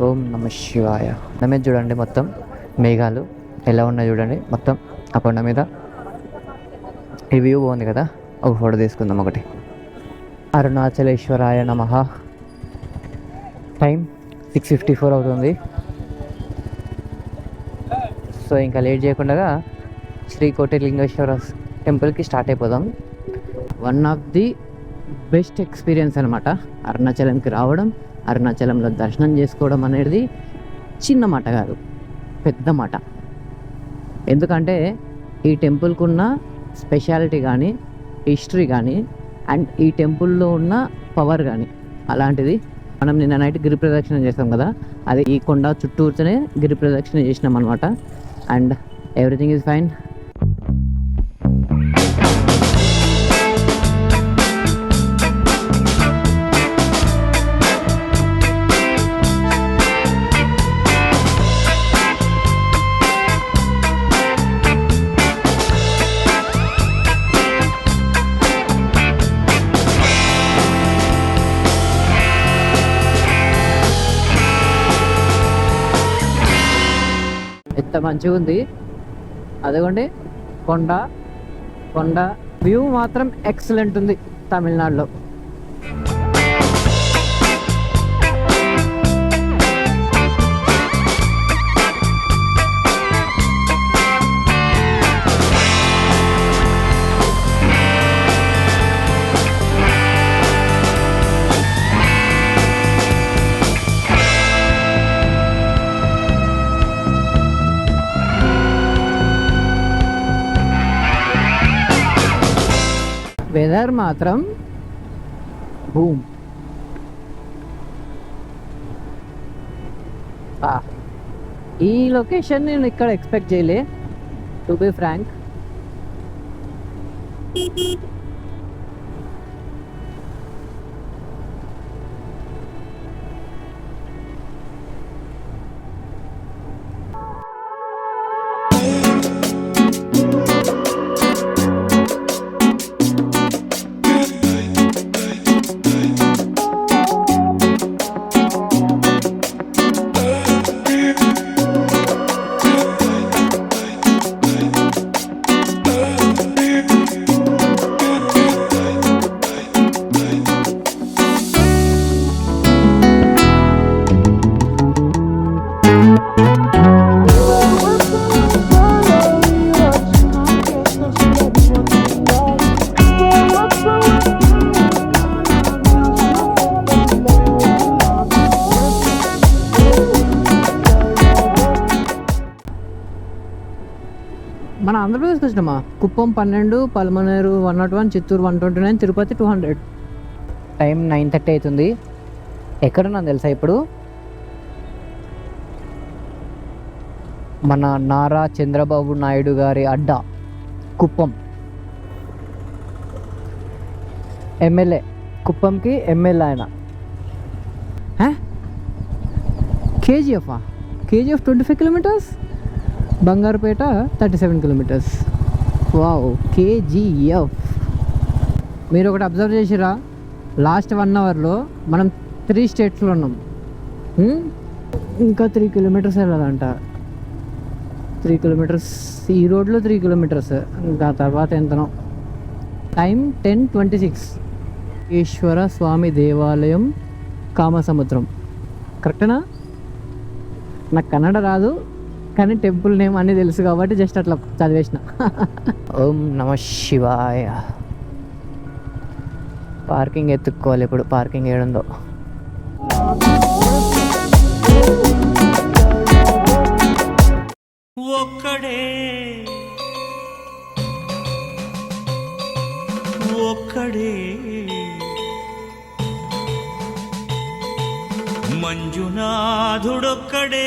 ఓం నమ శివాయ. కొండ చూడండి మొత్తం. మేఘాలు ఎలా ఉన్నాయి చూడండి మొత్తం. ఆ కొండ మీద. ఈ వ్యూ బాగుంది కదా? ఒక ఫోటో తీసుకుందాం ఒకటి. అరుణాచలేశ్వరాయ నమ. టైం సిక్స్ ఫిఫ్టీ ఫోర్ అవుతుంది. సో ఇంకా లేట్ చేయకుండా శ్రీ కోటిలింగేశ్వర టెంపుల్కి స్టార్ట్ అయిపోదాం. One of the best experience అనమాట అరుణాచలంకి రావడం అరుణాచలంలో దర్శనం చేసుకోవడం అనేది చిన్న మాట కాదు పెద్ద మాట. ఎందుకంటే ఈ టెంపుల్కి ఉన్న స్పెషాలిటీ కానీ హిస్టరీ కానీ అండ్ ఈ టెంపుల్లో ఉన్న పవర్ కానీ అలాంటిది. మనం నిన్న నైట్ గిరి ప్రదక్షిణ చేస్తాం కదా అది ఈ కొండ చుట్టూర్చనే గిరి ప్రదక్షిణ చేసినాం అనమాట అండ్ ఎవ్రీథింగ్ ఈజ్ ఫైన్. ఎంత మంచిగా ఉంది. అదిగోండి కొండ కొండ వ్యూ మాత్రం ఎక్సలెంట్ ఉంది తమిళనాడులో. వెదర్ మాత్రం భూమ్ ఈ లొకేషన్ నేను ఇక్కడ ఎక్స్పెక్ట్ చేయలే టు బి ఫ్రాంక్ మన ఆంధ్రప్రదేశ్కి వచ్చినామా? కుప్పం పన్నెండు Palamaner one not one Chittoor one twenty nine Tirupati two hundred. Time nine thirty అవుతుంది. ఎక్కడున్నా తెలుసా ఇప్పుడు? మన నారా చంద్రబాబు నాయుడు గారి అడ్డా కుప్పం. ఎమ్మెల్యే కుప్పంకి ఎమ్మెల్యే ఆయన. KGF? KGF twenty five kilometres? Bangarupet thirty seven kilometres. Wow KGF. మీరు ఒకటి అబ్జర్వ్ చేసిరా లాస్ట్ వన్ అవర్లో మనం త్రీ స్టేట్స్లో ఉన్నాం. ఇంకా త్రీ కిలోమీటర్స్ వెళ్ళాలంట. త్రీ కిలోమీటర్స్ ఈ రోడ్లో త్రీ కిలోమీటర్స్. ఇంకా తర్వాత ఎంతనో. Time ten twenty six. Eshwara స్వామి దేవాలయం కామసముద్రం. కరెక్టేనా? నాకు కన్నడ రాదు. కానీ టెంపుల్ నేమ్ అన్నీ తెలుసు కాబట్టి జస్ట్ అట్లా చదివేసిన. ఓం నమ శివాయ. పార్కింగ్ ఎత్తుక్కోవాలి ఇప్పుడు పార్కింగ్ ఏడుందో. ఒక్కడే. ఒక్కడే. మంజునాథుడొక్కడే.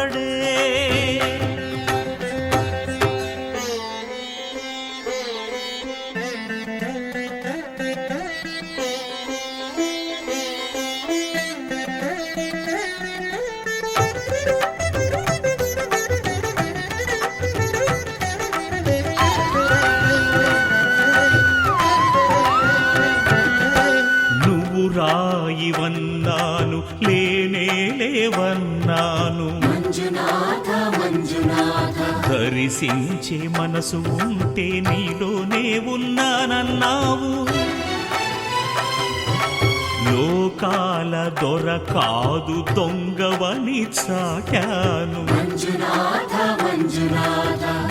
రాయివన్నాను లేనే లేవన్నాను. దరిశించే మనసు ఉంటే నీలోనే ఉన్నానన్నావు. లోకాల దొర కాదు దొంగవని చాటాను.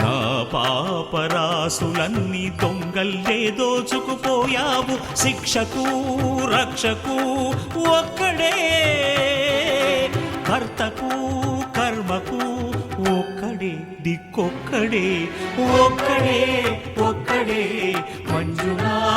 నా పాపరాసులన్నీ దొంగల్లే దోచుకుపోయావు. శిక్షకు రక్షకు ఒక్కడే. కర్తకు కర్మకు ఒక్కడే దిక్కొక్కడే ఒక్కడే ఒక్కడే. మంజునాథుడొక్కడే.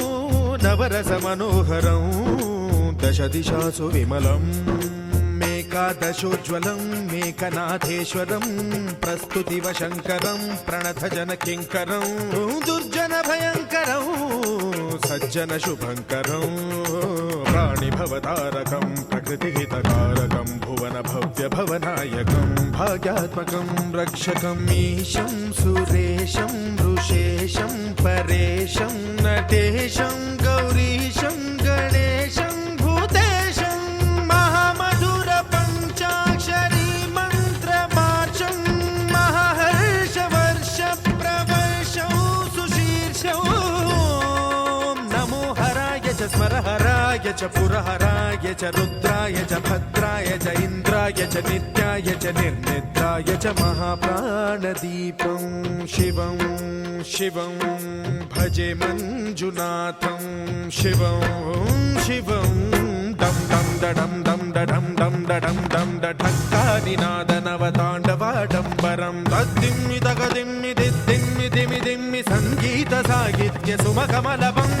नवरसमनोहरं दशदिशासु विमलम् मेकादशोज्ज्वलं, मेकनाथेश्वरं, प्रस्तुतिवशङ्करं प्रणतजनकिङ्करं दुर्जनभयङ्करं, सज्जनशुभङ्करं, प्राणिभवतारकं, प्रकृतिहितकारकं, भुवनभव्यभवनायकं, भाग्यात्मकं रक्षकम् ईशं, सुरेशं, ऋषेशं, परेशं, नटेशं। చ పురహరాయ చ రుద్రాయ చ భద్రాయ చ ఇంద్రాయ చ నిత్యాయ చ నిర్నిద్రాయ చ మహాప్రాణదీపం శివం శివం భజే మంజునాథం శివం శివం. డం డం దడం డం దడం డం దడం డం దఠక్కానినాదనవతాండవాడంబరం తద్దిమ్మి తగదిమ్మి దిద్దిమ్మి దిమి దిమ్మి సంగీత సాహిత్య సుమకమలవం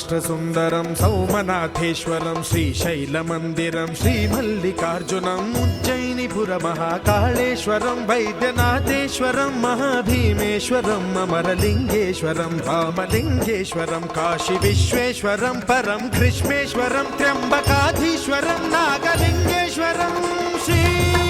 सौराष्ट्रसुन्दरं सौमनाथेश्वरं, श्रीशैलमन्दिरं श्रीमल्लिकार्जुनम् उज्जयिनिपुरमहाकाळेश्वरं, वैद्यनाथेश्वरं महाभीमेश्वरम् अमरलिङ्गेश्वरं रामलिङ्गेश्वरं काशीविश्वेश्वरं, परं कृष्णेश्वरं, त्र्यम्बकाधीश्वरं, नागलिङ्गेश्वरं, श्री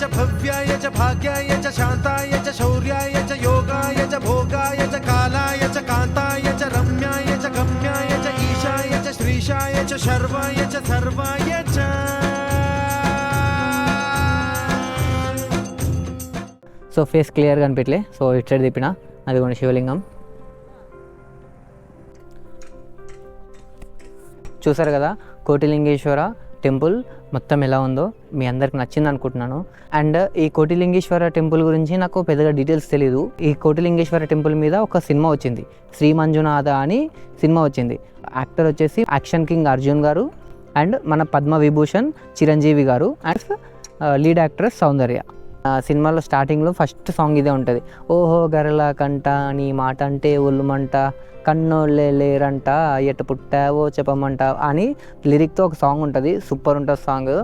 च भव्याय च भाग्याय च शान्ताय च शौर्याय च योगाय च भोगाय च कालाय च कान्ताय च रम्याय च गम्याय च ईशाय च श्रीशाय च शर्वाय च सर्वाय च సో ఫేస్ క్లియర్గా అనిపించలే సో ఇటు సైడ్ తిప్పిన అది కూడా శివలింగం చూసారు కదా కోటిలింగేశ్వర టెంపుల్ మొత్తం ఎలా ఉందో మీ అందరికి నచ్చింది అనుకుంటున్నాను. అండ్ ఈ కోటిలింగేశ్వర టెంపుల్ గురించి నాకు పెద్దగా డీటెయిల్స్ తెలియదు ఈ కోటిలింగేశ్వర టెంపుల్ మీద ఒక సినిమా వచ్చింది. శ్రీ మంజునాథ అని సినిమా వచ్చింది. యాక్టర్ వచ్చేసి యాక్షన్ కింగ్ అర్జున్ గారు అండ్ మన పద్మ విభూషణ్ చిరంజీవి గారు అండ్ లీడ్ యాక్ట్రెస్ సౌందర్య. ఆ సినిమాలో స్టార్టింగ్లో ఫస్ట్ సాంగ్ ఇదే ఉంటుంది. ఓహో గరల కంట నీ మాట అంటే ఒళ్ళుమంట కన్నోళ్ళే లేరంట ఎట పుట్టావో చెప్పమంట అని లిరిక్తో ఒక సాంగ్ ఉంటుంది. సూపర్ ఉంటుంది సాంగ్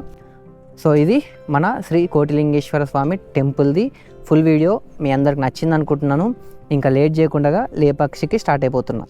సో ఇది మన శ్రీ కోటిలింగేశ్వర స్వామి టెంపుల్ది ఫుల్ వీడియో మీ అందరికి నచ్చింది అనుకుంటున్నాను ఇంకా లేట్ చేయకుండా లేపాక్షికి స్టార్ట్ అయిపోతున్నాను